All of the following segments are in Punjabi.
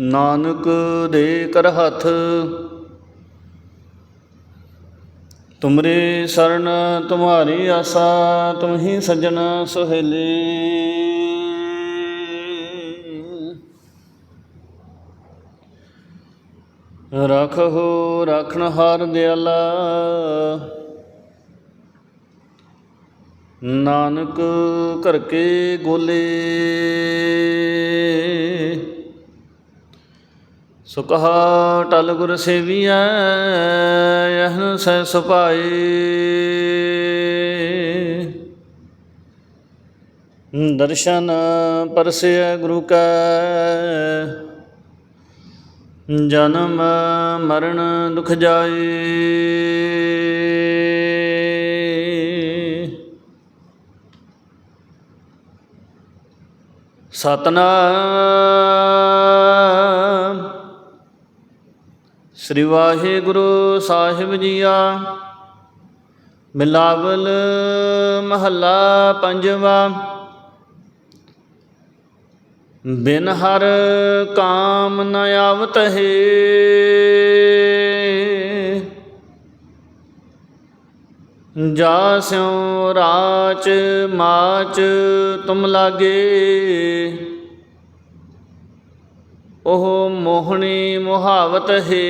ਨਾਨਕ ਦੇ ਕਰ ਹੱਥ। ਤੁਮਰੇ ਸਰਨ ਤੁਮਾਰੀ ਆਸਾ ਤੁਮ ਹੀ ਸਜਣ ਸੁਹੇਲੇ। ਰਖੋ ਰਖਣ ਹਾਰ ਦਿਆਲਾ। ਨਾਨਕ ਕਰਕੇ ਗੋਲੇ। ਗੋਲੇ ਸੁਕਹਾ ਟਲ ਗੁਰ ਸੇਵੀਐ ਯਹਨ ਸੈ ਸੁਭਾਏ। ਦਰਸ਼ਨ ਪਰਸਿਐ ਗੁਰੂ ਕੈ, ਜਨਮ ਮਰਨ ਦੁਖ ਜਾਏ। ਸਤਨਾਮ ਸ੍ਰੀ ਵਾਹਿਗੁਰੂ ਸਾਹਿਬ ਜੀਆ। ਮਿਲਾਵਲ ਮਹੱਲਾ ਪੰਜਵਾ। ਬਿਨ ਹਰ ਕਾਮ ਨ ਆਵਤ ਹੈ। ਜਾ ਸਿਉ ਰਾਚ ਮਾਚ ਤੁਮ ਲਾਗੇ। ਉਹ ਮੋਹਣੀ ਮੁਹਾਵਤ ਹੈ।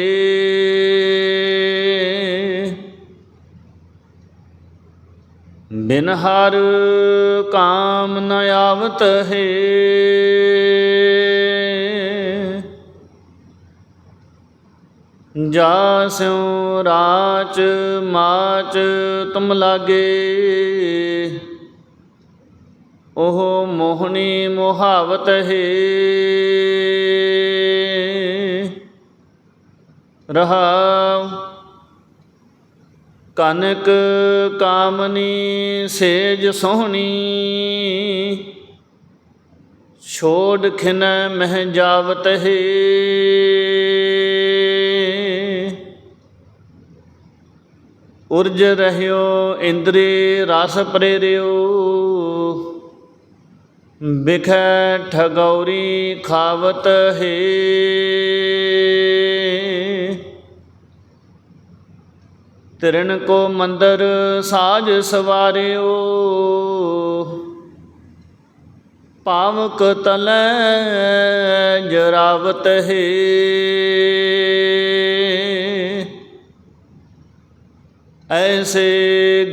ਬਿਨ ਹਰ ਕਾਮ ਨ ਆਵਤ ਹੈ। ਜਾ ਸਿਉ ਰਾਚ ਮਾਚ ਤੁਮ ਲਾਗੇ। ਉਹ ਮੋਹਣੀ ਮੁਹਾਵਤ ਹੈ। ਰਹਾਉ। ਕਨਕ ਕਾਮਨੀ ਸੇਜ ਸੋਹਣੀ। ਛੋੜ ਖਿਨ ਮਹਿ ਜਾਵਤ ਹੈ ਉਰਜ ਰਹਿਓ ਇੰਦਰੀ ਰਸ ਪ੍ਰੇਰਿਓ। ਬਿਖੈ ਠਗੌਰੀ ਖਾਵਤ ਹੈ तिरन को मंदर साज सवार पावक तल जरावत है ऐसे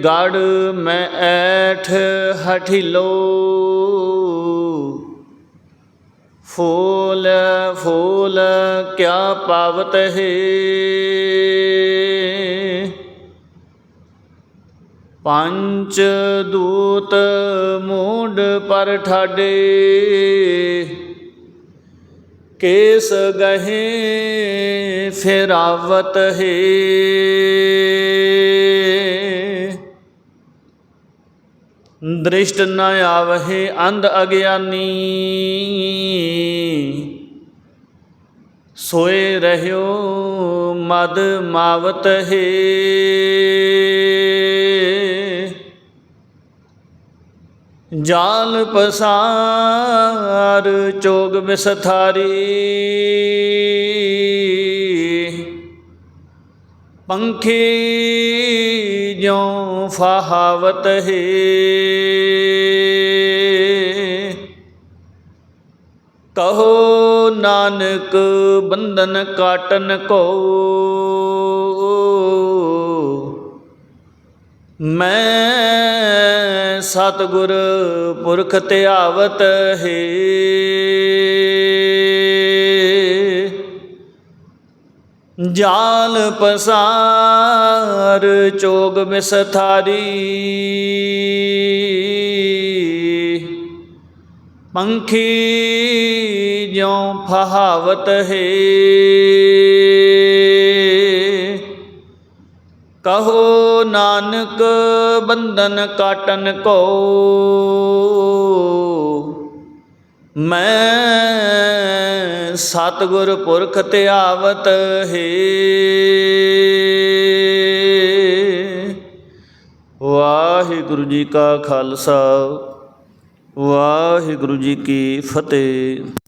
गाड़ में ऐठ हठिलो फूल फूल क्या पावत है ਪੰਚ ਦੂਤ ਮੂਡ ਪਰ ਠਾਡੇ, ਕੇਸ ਗਹੇ ਫੇਰਾਵਤ ਹੈ। ਦ੍ਰਿਸ਼ਟ ਨ ਆਵਹਿ ਅੰਧ ਅਗਿਆਨੀ, ਸੋਏ ਰਹਿਓ ਮਦ ਮਾਵਤ ਹੈ। ਜਾਲ ਪਸਾਰ ਚੋਗ ਵਿਸਥਾਰੀ ਪੰਖੀ ਜਿਉ ਫਹਾਵਤ ਹੈ। ਕਹੋ ਨਾਨਕ ਬੰਧਨ ਕਾਟਨ ਕੋ। ਮੈਂ ਸਤਿਗੁਰ ਪੁਰਖ ਧਿਆਵਤ ਹੈ। ਜਾਲ ਪਸਾਰ ਚੋਗ ਵਿਸਥਾਰੀ ਪੰਖੀ ਜਿਉ ਫਹਾਵਤ ਹੈ। ਕਹੋ ਨਾਨਕ ਬੰਧਨ ਕਾਟਨ ਕੋ ਮੈਂ ਸਤਿਗੁਰ ਪੁਰਖ ਧਿਆਵਤ ਹੈ। ਵਾਹਿਗੁਰੂ ਜੀ ਕਾ ਖਾਲਸਾ, ਵਾਹਿਗੁਰੂ ਜੀ ਕੀ ਫਤਿਹ।